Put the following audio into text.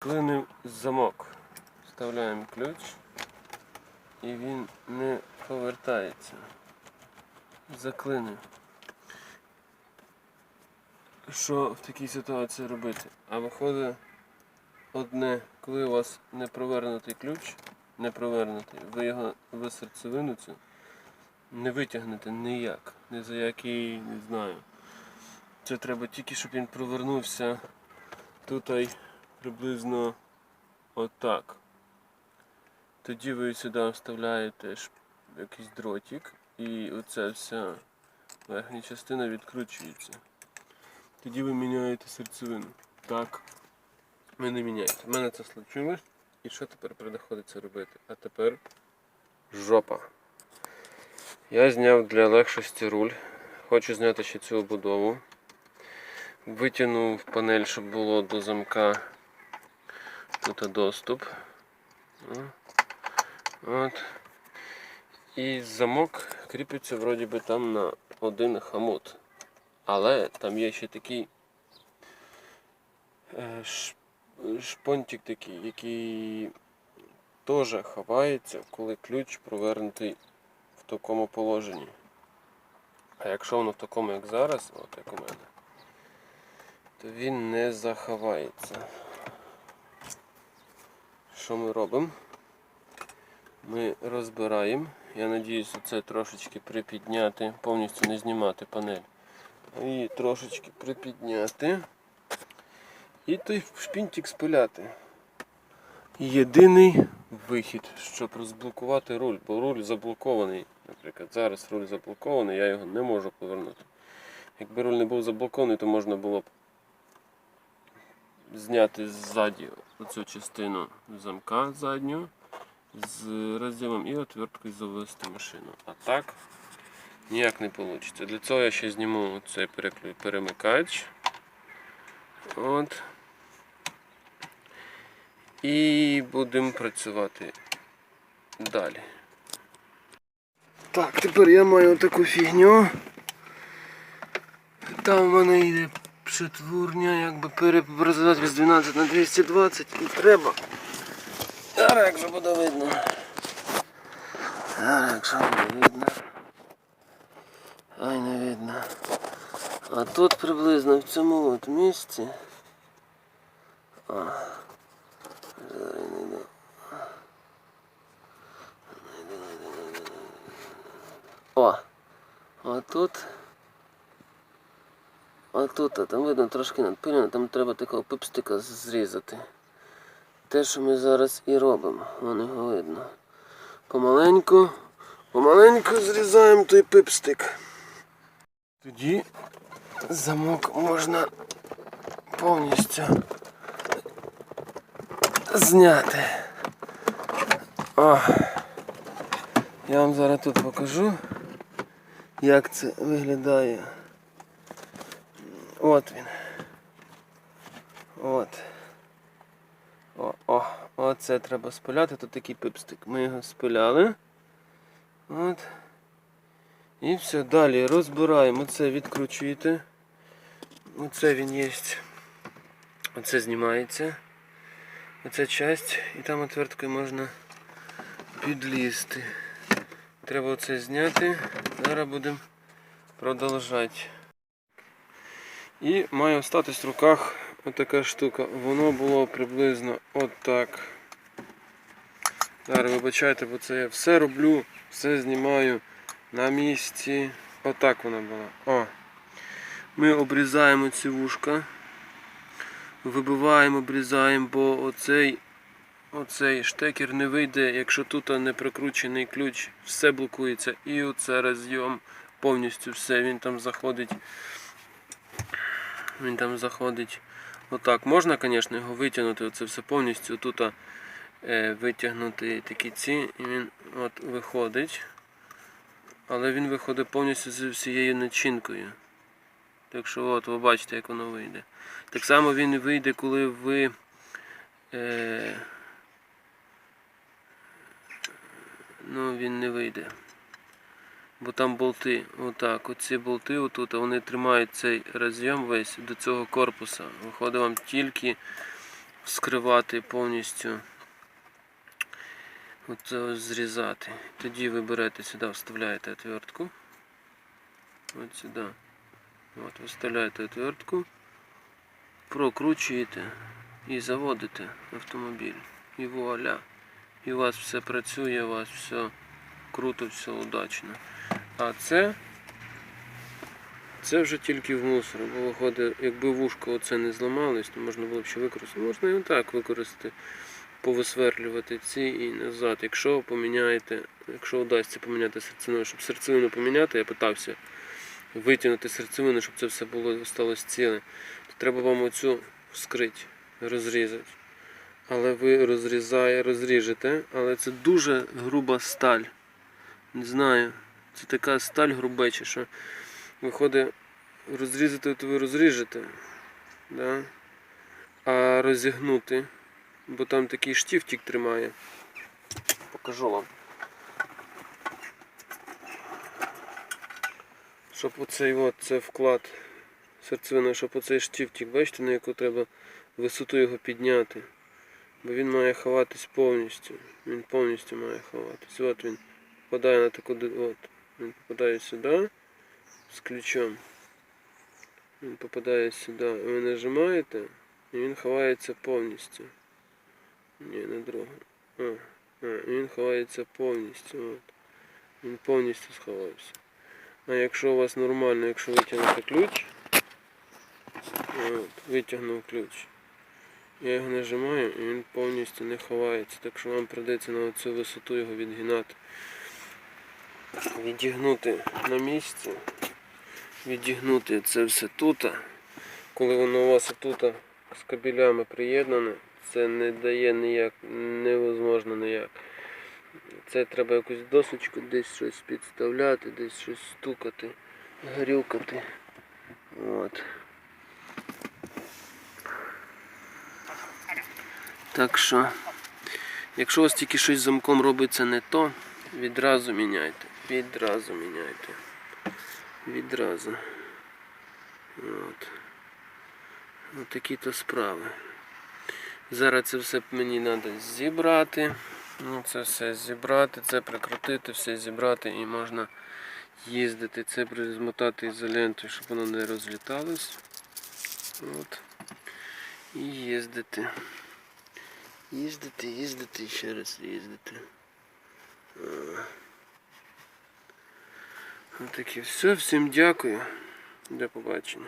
Клинив замок. Вставляємо ключ і він не повертається. Заклинив. Що в такій ситуації робити? А виходить одне, коли у вас не провернутий ключ, не провернутий, ви його ви серцевину цю не витягнете ніяк, ні за який, не знаю. Це треба тільки, щоб він провернувся тут приблизно отак. Тоді ви сюди вставляєте якийсь дротик і оця вся верхня частина відкручується. Тоді ви міняєте серцевину. Так. Ви не міняєте. У мене це случилось. І що тепер приходиться робити? А тепер жопа. Я зняв для легшості руль. Хочу зняти ще цю обудову. Витягнув панель, щоб було до замка тут доступ. О. От. І замок кріпиться вроді би там на один хамут. Але там є ще такий е, шпонтик такий, який теж ховається, коли ключ провернутий в такому положенні. А якщо воно в такому, як зараз, от як у мене, то він не заховається. Що ми робимо? Ми розбираємо. Я надіюсь, це трошечки припідняти, повністю не знімати панель. І трошечки припідняти. І той шпінтик спиляти. Єдиний вихід, щоб розблокувати руль, бо руль заблокований. Наприклад, зараз руль заблокований, я його не можу повернути. Якби руль не був заблокований, то можна було б зняти ззаді оцю частину замка задню з розділом і отверткою завести машину. А так ніяк не вийде. Для цього я ще зніму цей перемикач. От. І будемо працювати далі. Так, тепер я маю таку фігню. Там в мене йде притворня, якби перепрозвати з 12 на 220 і треба. Зараз як же буде видно. Зараз якщо буде видно. Ай не видно. А тут приблизно в цьому от місці. А. Зараз не йду. О! А тут. А тут, там видно трошки надпилено, там треба такого пипстика зрізати. Те, що ми зараз і робимо, воно його видно. Помаленьку, помаленьку зрізаємо той пипстик. Тоді замок можна повністю зняти. О, я вам зараз тут покажу, як це виглядає. От він. От. О, о, оце треба спиляти. Тут такий пипстик. Ми його спиляли. От. І все, далі розбираємо. Оце відкручуєте. Оце він є. Оце знімається. Оця часть і там отверткою можна підлізти. Треба оце зняти. Зараз будемо продовжати. І має остатись в руках отака штука. Воно було приблизно отак. Зараз вибачайте, бо це я все роблю, все знімаю на місці. Отак вона була. О. Ми обрізаємо ці вушка. Вибиваємо, обрізаємо, бо оцей, оцей штекер не вийде, якщо тут не прикручений ключ, все блокується. І оце розйом повністю все. Він там заходить. Він там заходить. Отак. Можна, звісно, його витягнути, оце все повністю. Тут е, витягнути такі ці, і він от виходить. Але він виходить повністю з всією начинкою. Так що от ви бачите, як воно вийде. Так само він вийде, коли ви. Е, ну, він не вийде. Бо там болти, отак, оці болти отут, вони тримають цей розйом весь до цього корпуса. Виходить вам тільки вскривати повністю. Оце ось зрізати. Тоді ви берете сюди, вставляєте отвертку. От сюди. От, вставляєте отвертку, прокручуєте і заводите автомобіль. І вуаля. І у вас все працює, у вас все круто, все удачно. А це, це вже тільки в мусор. Бо виходить, якби вушко оце не зламалось, то можна було б ще використати. Можна і отак використати, повисверлювати ці і назад. Якщо поміняєте, якщо вдасться поміняти серцевину, щоб серцевину поміняти, я питався витягнути серцевину, щоб це все було сталося ціле, то треба вам оцю вскрити, розрізати. Але ви розрізає, розріжете, але це дуже груба сталь. Не знаю. Це така сталь грубеча, що виходить, розрізати, то ви розріжете. Да? А розігнути, бо там такий штифтик тримає. Покажу вам. Щоб оцей от, це вклад серцевина, щоб оцей штифтик, бачите, на яку треба висоту його підняти. Бо він має ховатись повністю. Він повністю має ховатись. От він попадає на таку. ди- От. Він попадає сюди з ключом. Попадає сюди. Ви нажимаєте і він ховається повністю. Ні, не друга. А, а, і він ховається повністю. От. Він повністю сховався. А якщо у вас нормально, якщо витягнути ключ, от, витягнув ключ. Я його нажимаю і він повністю не ховається, так що вам прийдеться на цю висоту його відгинати. Відігнути на місці, відігнути це все тут. Коли воно у вас тут з кабелями приєднане, це не дає ніяк, невозможно ніяк. Це треба якусь досочку, десь щось підставляти, десь щось стукати, грюкати. От. Так що, якщо у вас тільки щось замком робиться не то, відразу міняйте. Відразу міняйте. Відразу. От. От такі то справи. Зараз це все мені треба зібрати. Ну, це все зібрати, це прикрутити, все зібрати і можна їздити. Це призмотати ізолентою, щоб воно не розліталось. От. І їздити. Їздити, їздити і ще раз їздити. Отаке все. Всім дякую. До побачення.